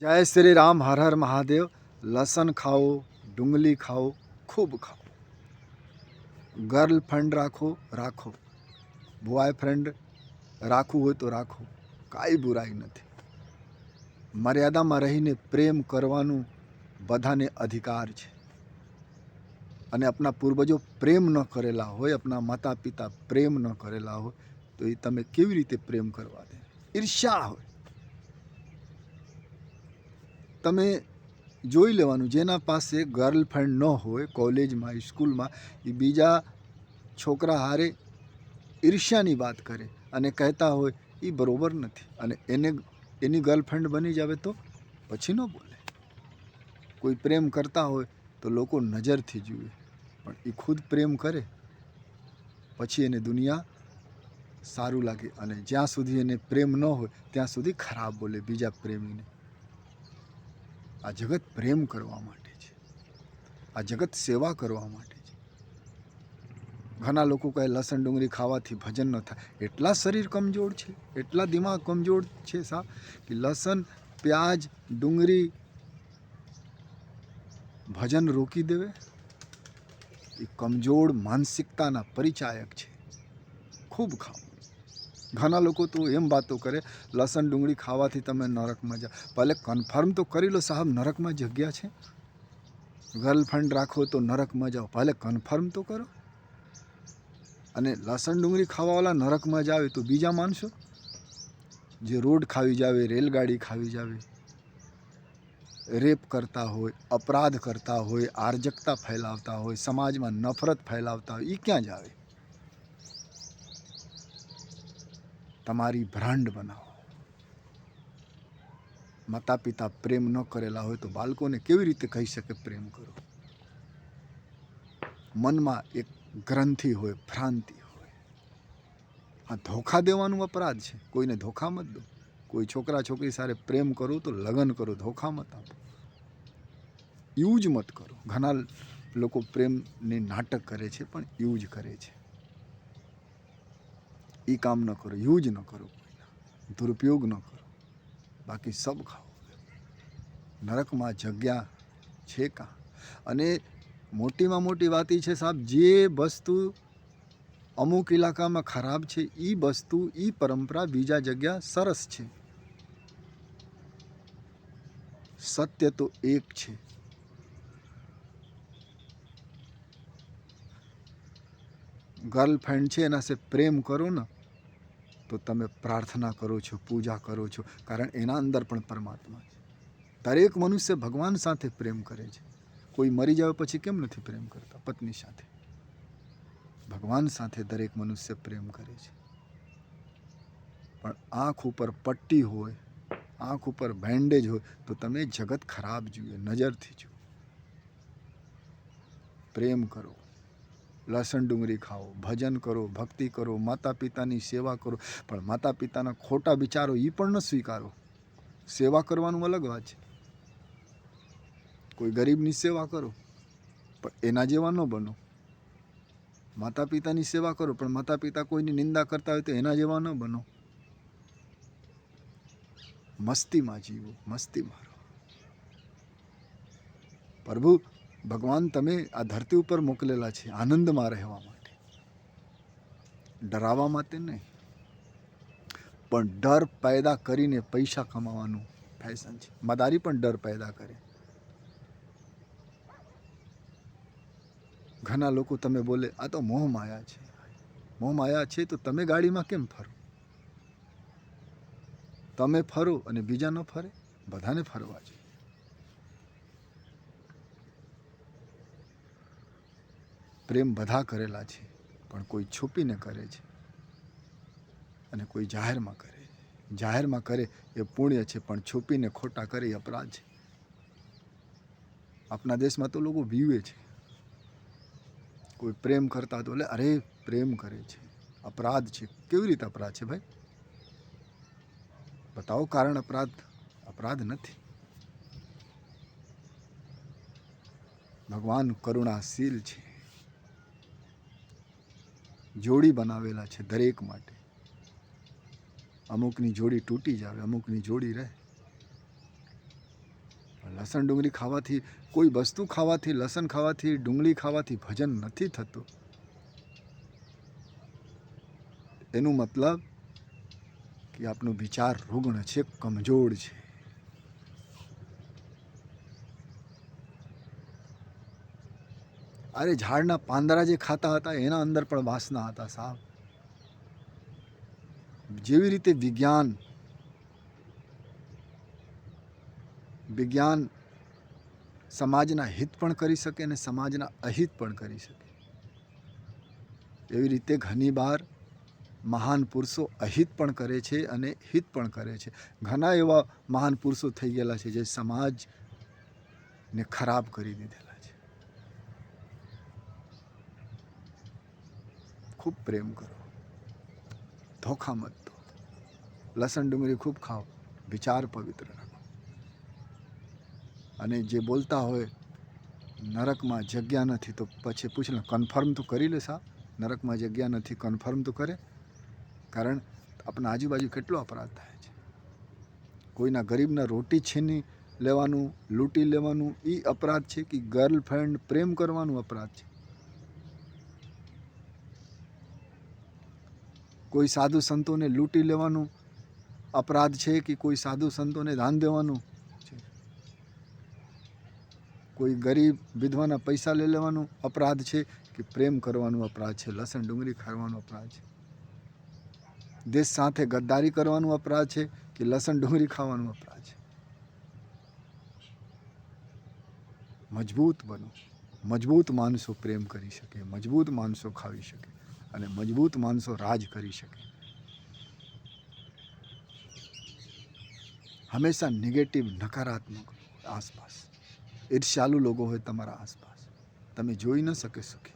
જય શ્રી રામ, હર હર મહાદેવ. લસણ ખાઓ, ડુંગળી ખાઓ, ખૂબ ખાઓ. ગર્લફ્રેન્ડ રાખો રાખો. બોયફ્રેન્ડ રાખવું હોય તો રાખો. કાંઈ બુરાઈ નથી. મર્યાદામાં રહીને પ્રેમ કરવાનું બધાને અધિકાર છે. અને આપણા પૂર્વજો પ્રેમ ન કરેલા હોય આપણા માતા પિતા પ્રેમ ન કરેલા હોય, તો એ તમે કેવી રીતે પ્રેમ કરવા દે? ઈર્ષ્યા હોય. તમે જોઈ લેવાનું, જેના પાસે ગર્લફ્રેન્ડ ન હોય કોલેજમાં, સ્કૂલમાં, એ બીજા છોકરા હારે ઈર્ષ્યાની વાત કરે અને કહેતા હોય એ બરાબર નથી. અને એને, એની ગર્લફ્રેન્ડ બની જાવે તો પછી ન બોલે. કોઈ પ્રેમ કરતા હોય તો લોકો નજરથી જુએ, પણ એ ખુદ પ્રેમ કરે, પછી એને દુનિયા સારું લાગે અને જ્યાં સુધી એને પ્રેમ ન હોય, ત્યાં સુધી ખરાબ બોલે બીજા પ્રેમીને. આ જગત પ્રેમ કરવા માટે છે. આ જગત સેવા કરવા માટે છે. ઘણા લોકો કહે, લસણ ડુંગળી ખાવાથી ભજન ન થાય. એટલા શરીર કમજોર છે. એટલા દિમાગ કમજોર છે સા, કે લસણ, પ્યાજ, ડુંગળી ભજન રોકી દેવે. એ કમજોર માનસિકતાના પરિચાયક છે. ખૂબ ખાઓ ઘણા લોકો તો એમ વાતો કરે, લસણ, ડુંગળી ખાવાથી તમે નરકમાં જાઓ ભલે કન્ફર્મ તો કરી લો સાહેબ, નરકમાં જગ્યા છે. ગર્લફ્રેન્ડ રાખો તો નરકમાં જાઓ. ભલે કન્ફર્મ તો કરો. અને લસણ, ડુંગળી ખાવાવાળા નરકમાં જાવે તો બીજા માનશો? જે રોડ ખાવી જાવે, રેલગાડી ખાવી જાવે, રેપ કરતા હોય, અપરાધ કરતા હોય, આર્જકતા ફેલાવતા હોય, સમાજમાં નફરત ફેલાવતા હોય એ ક્યાં જાવે તમારી બ્રાન્ડ બનાવો. માતા પિતા પ્રેમ ન કરેલા હોય તો બાળકોને કેવી રીતે કહી શકે પ્રેમ કરો? મનમાં એક ગ્રંથિ હોય, ભ્રાંતિ હોય. આ ધોખા દેવાનું અપરાધ છે. કોઈને ધોખા મત દો. કોઈ છોકરા છોકરી સાથે પ્રેમ કરો તો લગ્ન કરો, ધોખા મત આપો. યુજ મત કરો. ઘણા લોકો પ્રેમને નાટક કરે છે, પણ યુજ કરે છે. એ કામ ન કરો યુજ ન કરો, દુરુપયોગ ન કરો. બાકી સબ ખાઓ. નરકમાં જગ્યા છે કાં? અને મોટીમાં મોટી વાત એ છે સાહેબ, જે વસ્તુ અમુક ઇલાકામાં ખરાબ છે એ વસ્તુ એ પરંપરા બીજા જગ્યા સરસ છે. સત્ય તો એક છે. ગર્લફ્રેન્ડ છે, એના સે પ્રેમ કરો ને તો તમે પ્રાર્થના કરો છો, પૂજા કરો છો, કારણ એના અંદર પણ પરમાત્મા છે. દરેક મનુષ્ય ભગવાન સાથે પ્રેમ કરે છે. કોઈ મરી જાય પછી કેમ નથી પ્રેમ કરતા? પત્ની સાથે. ભગવાન સાથે દરેક મનુષ્ય પ્રેમ કરે છે. પણ આંખ ઉપર પટ્ટી હોય, આંખ ઉપર બેન્ડેજ હોય, તો તમે જગત ખરાબ જુએ, નજરથી જુઓ. પ્રેમ કરો. લસણ ડુંગળી ખાઓ, ભજન કરો, ભક્તિ કરો માતા પિતાની સેવા કરો. પણ માતા પિતાના ખોટા વિચારો એ પણ ન સ્વીકારો. સેવા કરવાનું અલગ વાત છે. કોઈ ગરીબની સેવા કરો, પણ એના જેવા ન બનો. માતા પિતાની સેવા કરો, પણ માતા પિતા કોઈની નિંદા કરતા હોય તો એના જેવા ન બનો. મસ્તીમાં જીવો, મસ્તી મારો. પ્રભુ ભગવાન તમે આ ધરતી ઉપર મોકલેલા છે આનંદમાં રહેવા માટે. ડરાવવા માટે નહીં. પણ ડર પેદા કરીને પૈસા કમાવાનું ફેશન છે. મદારી પણ ડર પેદા કરે. ઘણા લોકો તમે બોલે, આ તો મોહ માયા છે. મોહ માયા છે તો તમે ગાડીમાં કેમ ફરો? તમે ફરો અને બીજા ન ફરે, બધાને ફરવા જોઈએ. પ્રેમ બધા કરેલા છે, પણ કોઈ છુપીને કરે છે અને કોઈ જાહેરમાં કરે જાહેરમાં કરે એ પુણ્ય છે, પણ છુપીને ખોટા કરે એ અપરાધ છે. આપણા દેશમાં તો લોકો બીવે છે. કોઈ પ્રેમ કરતા તો એટલે અરે, પ્રેમ કરે છે. અપરાધ છે. કેવી રીતે અપરાધ છે ભાઈ? બતાવો કારણ અપરાધ અપરાધ નથી. ભગવાન કરુણાશીલ છે. જોડી બનાવેલા છે દરેક માટે. અમુકની જોડી તૂટી જાવે, અમુકની જોડી રહે. લસણ ડુંગળી ખાવાથી, કોઈ વસ્તુ ખાવાથી, લસણ ખાવાથી, ડુંગળી ખાવાથી ભજન નથી થતું. એનું મતલબ કે આપણો વિચાર રૂગ્ણ છે, કમજોર છે. અરે ઝાડના પાંદડા જે ખાતા હતા, એના અંદર પણ વાસના હતા સાહેબ. જેવી રીતે વિજ્ઞાન વિજ્ઞાન સમાજના હિત પણ કરી શકે અને સમાજના અહિત પણ કરી શકે. એવી રીતે ઘણીવાર મહાન પુરુષો અહિત પણ કરે છે અને હિત પણ કરે છે. ઘણા એવા મહાન પુરુષો થઈ ગયેલા છે જે સમાજને ખરાબ કરી દીધેલા છે ખૂબ પ્રેમ કરો. ધોખા મત દો. લસણ ડુંગળી ખૂબ ખાઓ. વિચાર પવિત્ર રાખો. અને જે બોલતા હોય, નરકમાં જગ્યા નથી તો પછી પૂછને કન્ફર્મ તો કરી લે સા નરકમાં જગ્યા નથી કન્ફર્મ તો કરે? કારણ આપણા આજુબાજુ કેટલો અપરાધ થાય છે. કોઈના ગરીબના રોટી છીની લેવાનું, લૂંટી લેવાનું એ અપરાધ છે કે ગર્લફ્રેન્ડ પ્રેમ કરવાનું અપરાધ છે? કોઈ સાધુ સંતોને લૂંટી લેવાનું અપરાધ છે કે કોઈ સાધુ સંતોને દાન દેવાનું? કોઈ ગરીબ વિધવાના પૈસા લઈ લેવાનું અપરાધ છે કે પ્રેમ કરવાનું અપરાધ છે? લસણ ડુંગળી ખાવાનું અપરાધ છે? દેશ સાથે ગદ્દારી કરવાનું અપરાધ છે કે લસણ ડુંગળી ખાવાનું અપરાધ છે? મજબૂત બનો. મજબૂત માણસો પ્રેમ કરી શકે, મજબૂત માણસો ખાવી શકે. અને મજબૂત માણસો રાજ કરી શકે. હંમેશા નેગેટિવ નકારાત્મક આસપાસ. ઈર્ષ્યાલુ લોકો હોય તમારા આસપાસ. તમે જોઈ ન શકે સુખી.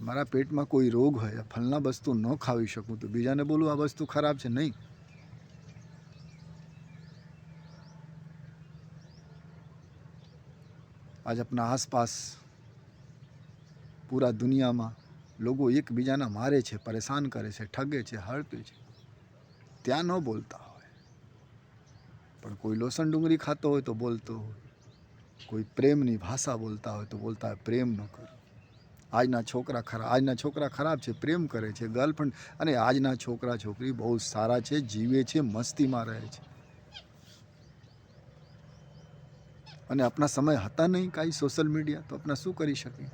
મારા પેટમાં કોઈ રોગ હોય ફલના વસ્તુ ન ખાવી શકું તો બીજાને બોલું, આ વસ્તુ ખરાબ છે. નહીં. આજ આપણા આસપાસ પૂરા દુનિયામાં લોકો એકબીજાના મારે છે, પરેશાન કરે છે, ઠગે છે હડપે છે. ત્યાં ન બોલતા હોય. પણ કોઈ લોસણ ડુંગળી ખાતો હોય તો બોલતો હોય. કોઈ પ્રેમની ભાષા બોલતા હોય તો બોલતા હોય. પ્રેમ ન કરો. આજના છોકરા ખરાબ આજના છોકરા ખરાબ છે, પ્રેમ કરે છે. ગર્લફ્રેન્ડ અને આજના છોકરા છોકરી બહુ સારા છે, જીવે છે, મસ્તીમાં રહે છે. અને આપણા સમય હતા નહીં કાંઈ સોશિયલ મીડિયા? તો આપણા શું કરી શકીએ?